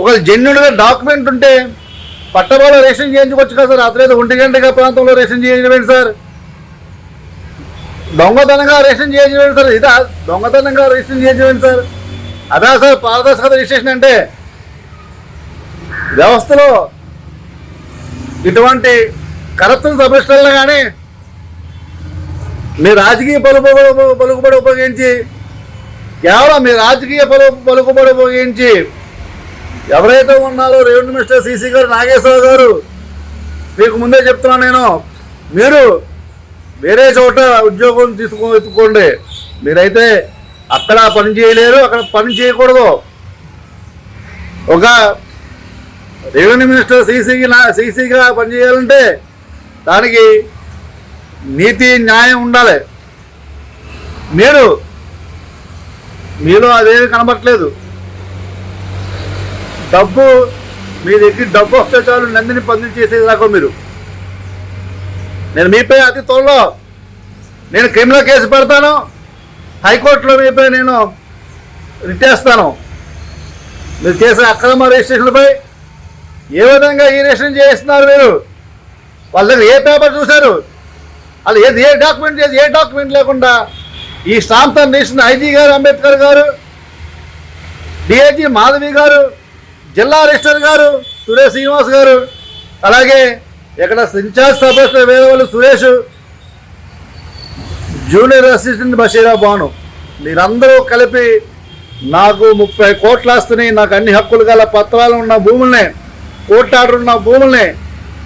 ఒక జెన్యున్గా డాక్యుమెంట్ ఉంటే పట్టణంలో రేషన్ చేయించుకోవచ్చు కదా సార్? అతలేదు ఒంటి గంటగా ప్రాంతంలో రేషన్ చేయించడం సార్. దొంగతనంగా రేషన్ చేయించడం సార్. ఇదా దొంగతనంగా రేషన్ చేయించడం సార్. అదా సార్ పారదర్శకత రిజిస్ట్రేషన్ అంటే వ్యవస్థలో ఇటువంటి కరప్షన్ సభ్యులను కానీ మీ రాజకీయ పలుపు పలుకుబడి ఉపయోగించి కేవలం మీ రాజకీయ పలు పలుకుబడి ఉపయోగించి ఎవరైతే ఉన్నారో రెవెన్యూ మినిస్టర్ సీసీ గారు నాగేశ్వర గారు మీకు ముందే చెప్తున్నాను నేను మీరు వేరే చోట ఉద్యోగం తీసుకో ఎత్తుకోండి మీరైతే అక్కడ పని చేయలేరు అక్కడ పని చేయకూడదు. ఒక రెవెన్యూ మినిస్టర్ సీసీకి నా సీసీగా పనిచేయాలంటే దానికి నీతి న్యాయం ఉండాలి. మీరు మీలో అదేమి కనబట్టలేదు డబ్బు మీ దగ్గర డబ్బు వస్తే చాలు నందిని పంపిచేసే దాకా మీరు. నేను మీపై అతి త్వరలో నేను క్రిమినల్ కేసు పెడతాను. హైకోర్టులో మీపై నేను రిటేస్తాను మీరు చేసిన అక్రమ రిజిస్ట్రేషన్లపై ఏ విధంగా ఈ రిజిస్ట్రేషన్ చేస్తున్నారు మీరు? వాళ్ళ దగ్గర ఏ పేపర్ చూశారు? వాళ్ళు ఏది ఏ డాక్యుమెంట్ చేసి ఏ డాక్యుమెంట్ లేకుండా ఈ స్టాంప్ తీసిన ఐజీ గారు అంబేద్కర్ గారు డిఐజీ మాధవి గారు జిల్లా రిజిస్టర్ గారు సురేష్ శ్రీనివాస్ గారు అలాగే ఇక్కడ ఇన్ఛార్జ్ సభ్యులు వేరేవాళ్ళు సురేష్ జూనియర్ అసిస్టెంట్ బషీరా బాను మీరందరూ కలిపి నాకు ముప్పై కోట్ల ఆస్తిని నాకు అన్ని హక్కులు గల పత్రాలు ఉన్న భూముల్ని కోర్టు ఆర్డర్ ఉన్న భూముల్ని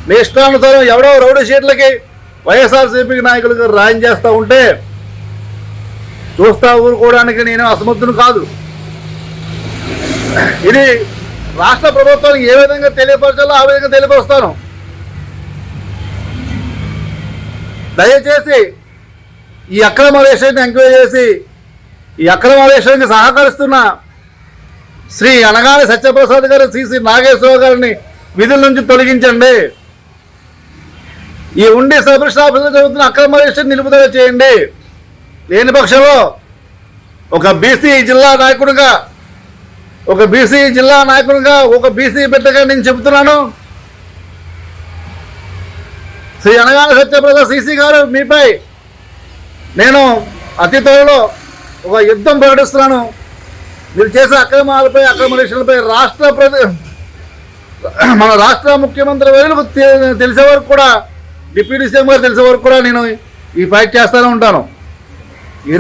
మీ ఇష్టానుసారం ఎవడో రౌడీ సీట్లకి వైఎస్ఆర్సీపీ నాయకులకు రాయం చేస్తూ ఉంటే చూస్తా ఊరుకోవడానికి నేను అసమర్థును కాదు. ఇది రాష్ట్ర ప్రభుత్వానికి ఏ విధంగా తెలియపరచాలో ఆ విధంగా తెలియపరుస్తాను. దయచేసి ఈ అక్రమ రేషన్ ఎంక్వైరీ చేసి ఈ అక్రమ రేషన్కి సహకరిస్తున్న శ్రీ అనగాని సత్యప్రసాద్ గారు సిసి నాగేశ్వరరావు గారిని విధుల నుంచి తొలగించండి. ఈ ఉండి సబ్ ఆఫీసులో జరుగుతున్న అక్రమ రేషన్ నిలుపుదల చేయండి. లేని పక్షంలో ఒక బీసీ జిల్లా నాయకుడిగా ఒక బీసీ జిల్లా నాయకునిగా ఒక బీసీ బిడ్డగా నేను చెబుతున్నాను. శ్రీ అనగాన సత్యప్రసాద్ సిసి గారు మీపై నేను అతి త్వరలో ఒక యుద్ధం ప్రకటిస్తున్నాను. మీరు చేసే అక్రమాలపై అక్రమ రేషన్లపై రాష్ట్ర ప్రతి మన రాష్ట్ర ముఖ్యమంత్రి వర్యులకు తెలిసే వరకు కూడా డిప్యూటీ సీఎం గారు తెలిసే వరకు కూడా నేను ఈ ఫైట్ చేస్తూనే ఉంటాను. ఈ